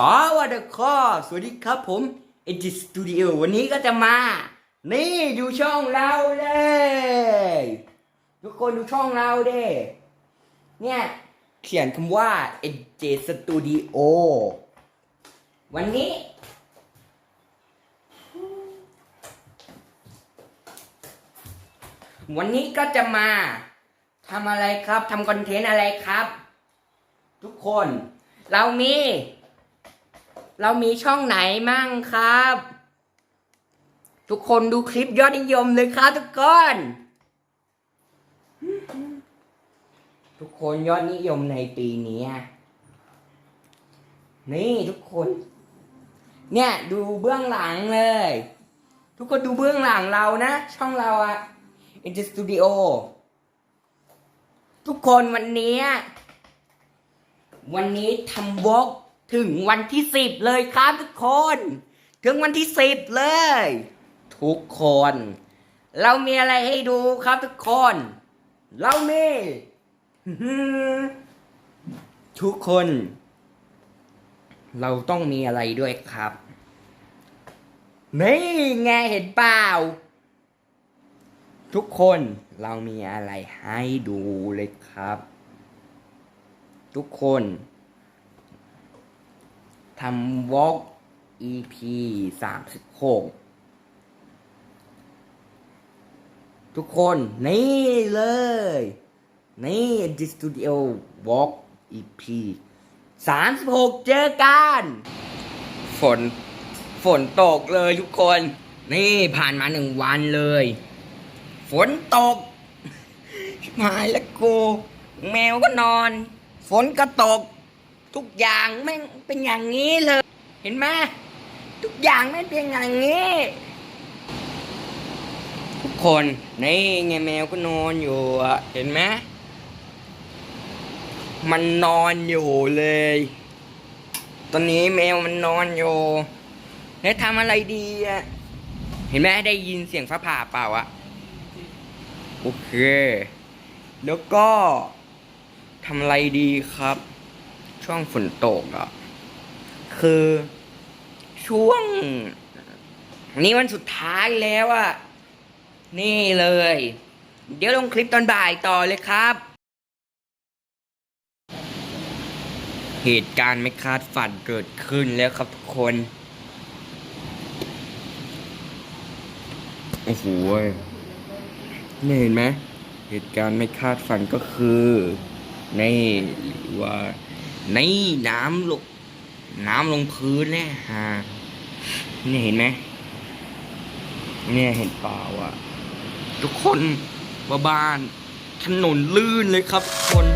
สวัสดีครับสวัสดีครับผมเอจิสตูดิโอวันนี้ก็จะมา นี่ดูช่องเราเลย ทุกคนดูช่องเราเด้เนี่ย เขียนคำว่า NJ Studio วันนี้ วันนี้ก็จะมาทำอะไรครับทำคอนเทนต์อะไรครับ ทุกคน เรามี เรามีช่องไหนมั่งครับ ทุกคนดูคลิปยอดนิยมเลยครับทุกคนทุกคนยอดนิยมในปีนี้ นี่ทุกคน เนี่ยดูเบื้องหลังเลย ทุกคนดูเบื้องหลังเรานะ ช่องเราอะ i n t e Studio ทุกคนวันนี้ วันนี้ทำวอล์ก ถึงวันที่สิบเลยครับทุกคน ถึงวันที่สิบเลย ทุกคน เรามีอะไรให้ดูครับทุกคน เรามีทุกคน เราต้องมีอะไรด้วยครับนี่ไงเห็นเปล่า ทุกคนเรามีอะไรให้ดูเลยครับ ทุกคน ทำวอล์ก EP สามสิบหกทุกคนนี่เลย นี่ดิสตูดิโอวอล์ก EP สามสิบหกเจอกัน ฝน ฝนตกเลยทุกคน นี่ผ่านมาหนึ่งวันเลย ฝนตกชิบหายแล้วกู แมวก็นอน ฝนก็ตก ทุกอย่างแม่งเป็นอย่างนี้เลย เห็นไหมทุกอย่างแม่งเป็นอย่างนี้ ทุกคนนี่ไงแมวก็นอนอยู่อะเห็นไหมมันนอนอยู่เลย ตอนนี้แมวมันนอนอยู่แล้วทำอะไรดีอะเห็นไหมได้ยินเสียงฟ้าผ่าเปล่าอะโอเค แล้วก็ทำอะไรดีครับ ช่วงฝนตกอะคือช่วง นี้วันสุดท้ายแล้วอะนี่เลย เดี๋ยวลงคลิปตอนบ่ายต่อเลยครับ เหตุการณ์ไม่คาดฝันเกิดขึ้นแล้วครับทุกคนโอ้โหนี่เห็นไหมเหตุการณ์ไม่คาดฝันก็คือนี่ว่า ในน้ำลงน้ำลงพื้นเนี่ยฮะนี่เห็นไหมเนี่ยเห็นเปล่าอะ ทุกคนบ้าบ้านถนนลื่นเลยครับทุกคน